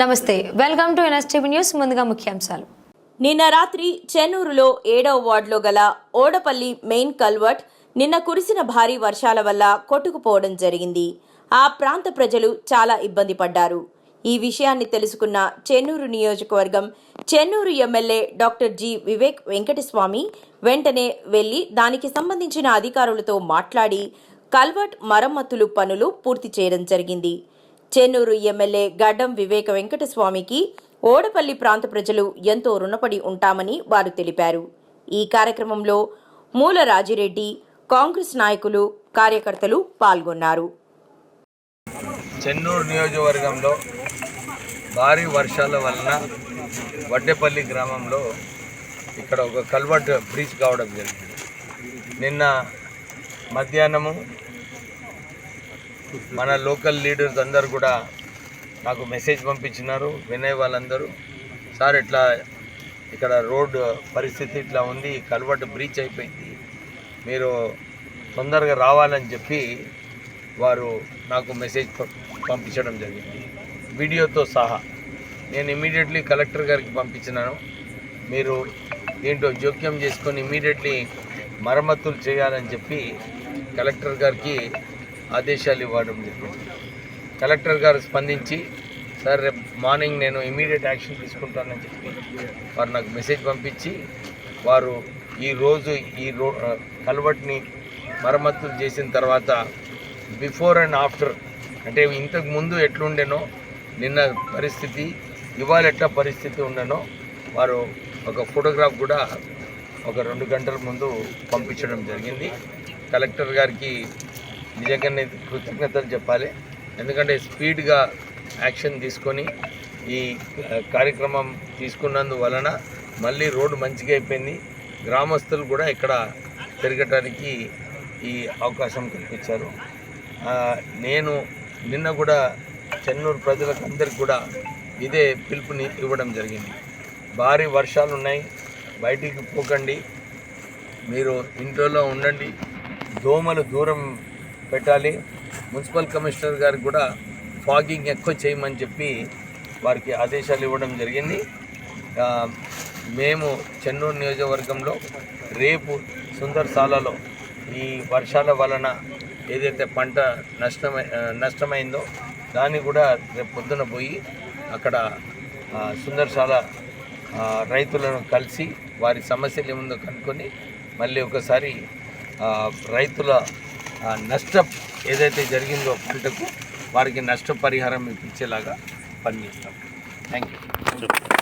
నమస్తే welcome to NSTV news ముందుగా ముఖ్యాంశాలు. నిన్న రాత్రి చెన్నూరులో ఏడవ వార్డులో గల ఓడపల్లి మెయిన్ కల్వర్ట్ నిన్న కురిసిన భారీ వర్షాల వల్ల కొట్టుకుపోవడం జరిగింది. ఆ ప్రాంత ప్రజలు చాలా ఇబ్బంది పడ్డారు. ఈ విషయాన్ని తెలుసుకున్న చెన్నూరు నియోజకవర్గం Chennur MLA doctor G Vivek Venkataswamy వెంటనే వెళ్ళి దానికి సంబంధించిన అధికారులతో మాట్లాడి కల్వర్ట్ మరమ్మతులు పనులు పూర్తి చేయడం జరిగింది. చెన్నూరు ఎమ్మెల్యే గడ్డం వివేక వెంకటస్వామికి ఓడపల్లి ప్రాంత ప్రజలు ఎంతో రుణపడి ఉంటామని వారు తెలిపారు. ఈ కార్యక్రమంలో మూల రాజిరెడ్డి కాంగ్రెస్ నాయకులు కార్యకర్తలు పాల్గొన్నారు. చెన్నూరు నియోజకవర్గంలో భారీ వర్షాల వలన వడ్డేపల్లి గ్రామంలో ఇక్కడ ఒక కల్వర్ట్ బ్రిడ్జ్ కావడం జరిగింది. నిన్న మధ్యాహ్నము మన లోకల్ లీడర్స్ అందరు కూడా నాకు మెసేజ్ పంపించినారు వినయ్ వాళ్ళందరూ. సార్ ఇట్లా ఇక్కడ రోడ్ పరిస్థితి ఇట్లా ఉంది కల్వర్ట్ బ్రీచ్ అయిపోయింది. మీరు తొందరగా రావాలని చెప్పి వారు నాకు మెసేజ్ పంపించడం జరిగింది. వీడియోతో సహా. నేను ఇమీడియట్లీ కలెక్టర్ గారికి పంపించినాను. మీరు దీంట్లో జోక్యం చేసుకొని ఇమీడియట్లీ మరమ్మతులు చేయాలని చెప్పి కలెక్టర్ గారికి ఆదేశాలు ఇవ్వడం జరిగింది. కలెక్టర్ గారు స్పందించి సార్ రేపు మార్నింగ్ నేను ఇమీడియట్ యాక్షన్ తీసుకుంటానని చెప్పి వారు నాకు మెసేజ్ పంపించి వారు ఈ రోజు ఈ రో కలవట్ని మరమ్మతులు చేసిన తర్వాత బిఫోర్ అండ్ ఆఫ్టర్ అంటే ఇంతకు ముందు ఎట్లుండేనో నిన్న పరిస్థితి ఇవాళ ఎట్లా పరిస్థితి ఉండనో వారు ఒక ఫోటోగ్రాఫ్ కూడా ఒక రెండు గంటల ముందు పంపించడం జరిగింది. కలెక్టర్ గారికి నిజంగానే కృతజ్ఞతలు చెప్పాలి. ఎందుకంటే స్పీడ్గా యాక్షన్ తీసుకొని ఈ కార్యక్రమం తీసుకున్నందు వలన మళ్ళీ రోడ్డు మంచిగా అయిపోయింది. గ్రామస్తులు కూడా ఇక్కడ తిరగటానికి ఈ అవకాశం కల్పించారు. నేను నిన్న కూడా చెన్నూరు ప్రజలకు అందరికి కూడా ఇదే పిలుపుని ఇవ్వడం జరిగింది. భారీ వర్షాలు ఉన్నాయి బయటికి పోకండి. మీరు ఇంట్లో ఉండండి. దోమలు దూరం పెట్టాలి. మున్సిపల్ కమిషనర్ గారికి కూడా ఫాగింగ్ ఎక్కువ చేయమని చెప్పి వారికి ఆదేశాలు ఇవ్వడం జరిగింది. మేము చెన్నూరు నియోజకవర్గంలో రేపు సుందరశాలలో ఈ వర్షాల వలన ఏదైతే పంట నష్టమై నష్టమైందో దాన్ని కూడా రేపు పొద్దున పోయి అక్కడ సుందరశాల రైతులను కలిసి వారి సమస్యలు ఏముందో కనుక్కొని మళ్ళీ ఒకసారి రైతుల నష్టం ఏదైతే జరిగిందో పంటకు వారికి నష్టపరిహారం ఇప్పించేలాగా పనిచేస్తాం. Thank you